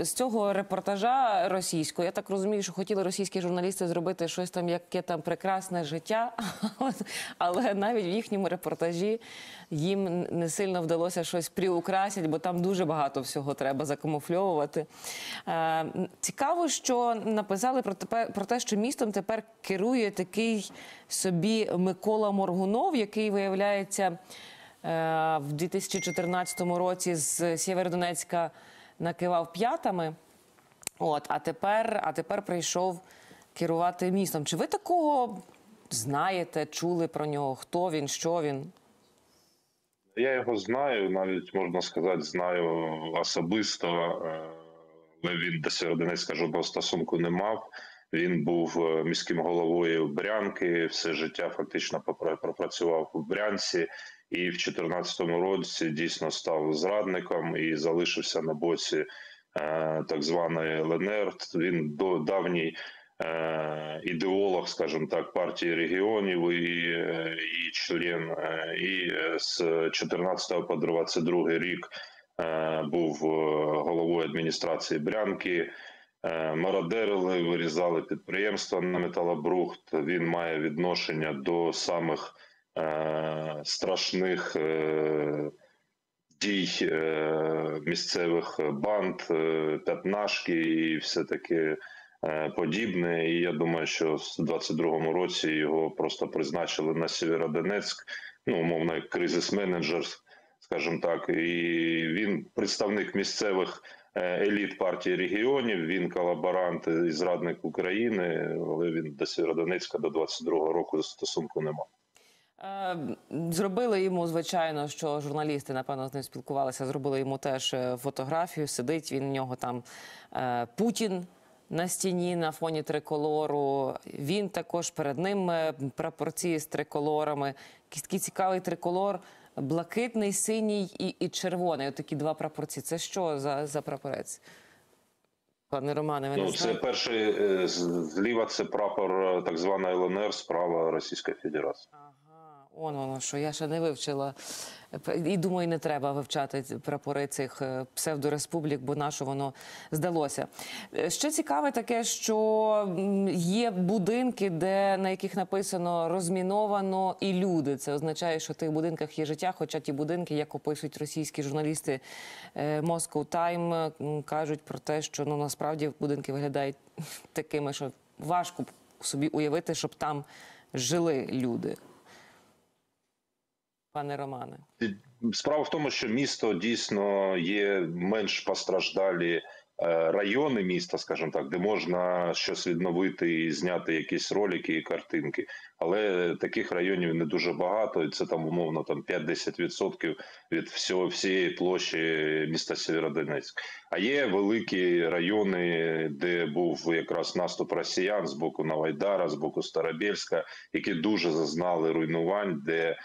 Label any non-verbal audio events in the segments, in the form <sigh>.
з цього репортажа російського, я так розумію, що хотіли російські журналісти зробити щось там, яке там прекрасне життя, <laughs> але, навіть в їхньому репортажі їм не сильно вдалося щось приукрасити, бо там дуже багато всього треба закамуфльовувати. Е, цікаво, що написали про те, про те, що містом тепер керує такий собі Микола Моргунов, який виявляється е, в 2014 році з Сєвєродонецька накивав п'ятами. От, а тепер, а тепер прийшов керувати містом. Чи ви такого знаєте, чули про нього? Хто він, що він? Я його знаю, навіть можна сказати, знаю особисто, е, він до Сєвєродонецька жодного стосунку не мав. Він був е, міським головою Брянки, все життя фактично пропрацював в Брянці, і в 2014 році дійсно став зрадником і залишився на боці е, так званої ЛНР. Він до давній Е, ідеолог, скажімо так, партії регіонів і і член, і з 14 по 22 рік був головою адміністрації Брянки. Мародерили, вирізали підприємства на металобрухт. Він має відношення до самих страшних дій місцевих банд, п'ятнашки і все таки. Е, подібне. І я думаю, що в 22-му році його просто призначили на Сєвєродонецьк, ну умовно, кризис менеджер, скажімо так, і він представник місцевих. Е, еліт партії регіонів він колаборант і зрадник України, але він до Сєвєродонецька до 22-го року стосунку не мав. Е, зробили йому, звичайно, що журналісти, напевно, з ним спілкувалися. Зробили йому теж фотографію. Сидить він в нього там Путін на стіні на фоні триколору. Він також перед ним е, прапорці з триколорами. Такий цікавий триколор, блакитний, синій і і червоний. Отакі два прапорці. Це що за за прапорець? Пане Романе, ви ну, не це перший е, зліва. Це прапор е, так званої ЛНР, справа Російської Федерації. Он воно що я ще не вивчила. І думаю, не треба вивчати прапори цих е, псевдореспублік, бо на що воно здалося. Е, ще цікаве таке, що є будинки, де на яких написано розміновано і люди. Це означає, що в тих будинках є життя. Хоча ті будинки, як описують російські журналісти е, Moscow Time, кажуть про те, що ну насправді будинки виглядають <laughs> такими, що важко собі уявити, щоб там жили люди пане Романе? Справа в тому, що місто дійсно є менш постраждалі Е, райони міста, скажімо так, де можна щось відновити і зняти якісь ролики і картинки. Але таких районів не дуже багато, і це там умовно там 5-10% від всього всієї площі міста Сєвєродонецьк. А є великі райони, де був якраз наступ росіян з боку Навайдара, з боку Старобєльська, які дуже зазнали руйнувань, де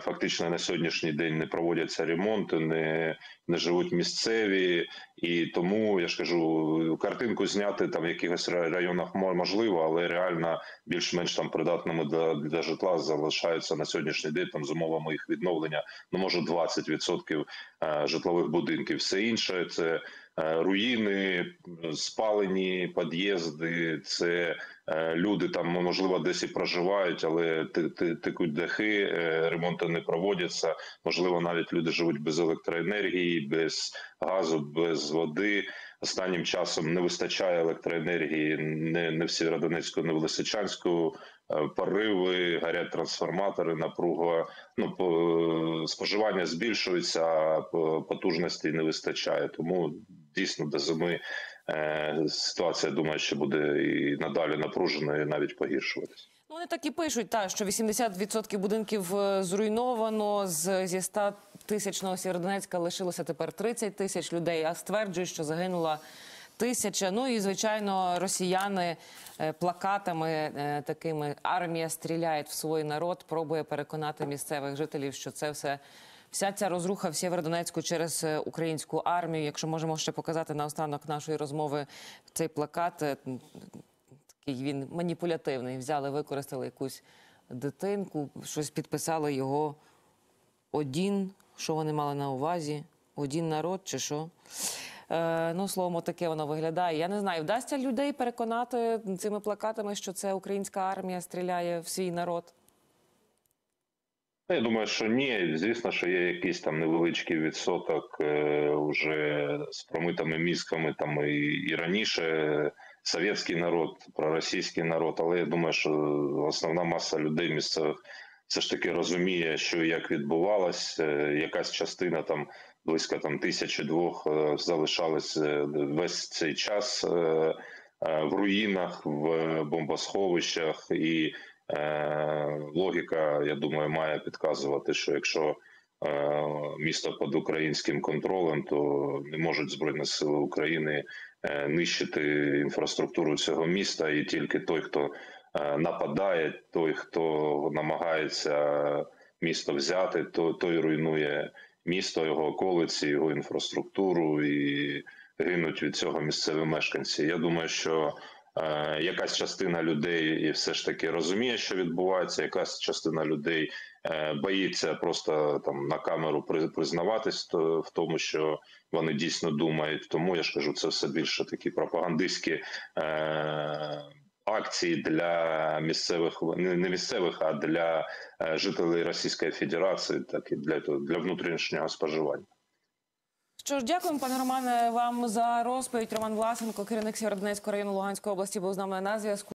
фактично на сьогоднішній день не проводяться ремонти, не не живуть місцеві, і тому я ж кажу, картинку зняти там в якихось районах можливо, але реально більш-менш там придатними для, для житла залишаються на сьогоднішній день там з умовами їх відновлення. Ну може 20% е, житлових будинків. Все інше це Е, руїни, спалені під'їзди, це е, люди там можливо десь і проживають, але текуть дахи, е, ремонти не проводяться. Можливо, навіть люди живуть без електроенергії, без газу, без води. Останнім часом не вистачає електроенергії не не в Сєвєродонецьку, не в Лисичанську. Пориви, гарять трансформатори, напруга. Ну споживання збільшується, а потужностей не вистачає. Тому дійсно до зими е, ситуація думаю, що буде і надалі напруженою, навіть погіршуватися. Ну, вони так і пишуть, та що 80% будинків е, зруйновано з зі 100 тисячного Сєвєродонецька лишилося тепер 30 тисяч людей. А стверджують, що загинула тисяча. Ну і звичайно, росіяни е, плакатами такими армія стріляє в свій народ, пробує переконати місцевих жителів, що це все вся ця розруха в Сєвєродонецьку через е, українську армію. Якщо можемо ще показати на останок нашої розмови цей плакат, е, такий він маніпулятивний. Взяли, використали якусь дитинку, щось підписали його один. Що вони мали на увазі? Один народ чи що? Е, ну, словом, таке воно виглядає. Я не знаю, вдасться людей переконати цими плакатами, що це українська армія стріляє в свій народ. Я думаю, що ні. Звісно, що є якийсь там невеличкий відсоток е, уже з промитими мізками там і, і раніше совєтський народ, проросійський народ, але я думаю, що основна маса людей місцевих все ж таки розуміє, що як відбувалось. Е, якась частина там близько там тисячі двох е, залишалась е, весь цей час в руїнах, в бомбосховищах і. Е, логіка, я думаю, має підказувати, що якщо е, місто під українським контролем, то не можуть збройні сили України е, нищити інфраструктуру цього міста, і тільки той, хто нападає, той, хто намагається місто взяти, то той руйнує місто, його околиці, його інфраструктуру і гинуть від цього місцеві мешканці. Я думаю, що якась частина людей і все ж таки розуміє, що відбувається. Якась частина людей е, боїться просто там на камеру при- признаватись в тому, що вони дійсно думають. Тому я ж кажу, це все більше такі пропагандистські. Е- Акції для місцевих не місцевих, а для е, жителей Російської Федерації, так і для для внутрішнього споживання. Що ж, дякуємо, пане Романе, вам за розповідь. Роман Власенко, керівник Сєвєродонецького району Луганської області, був з нами на зв'язку.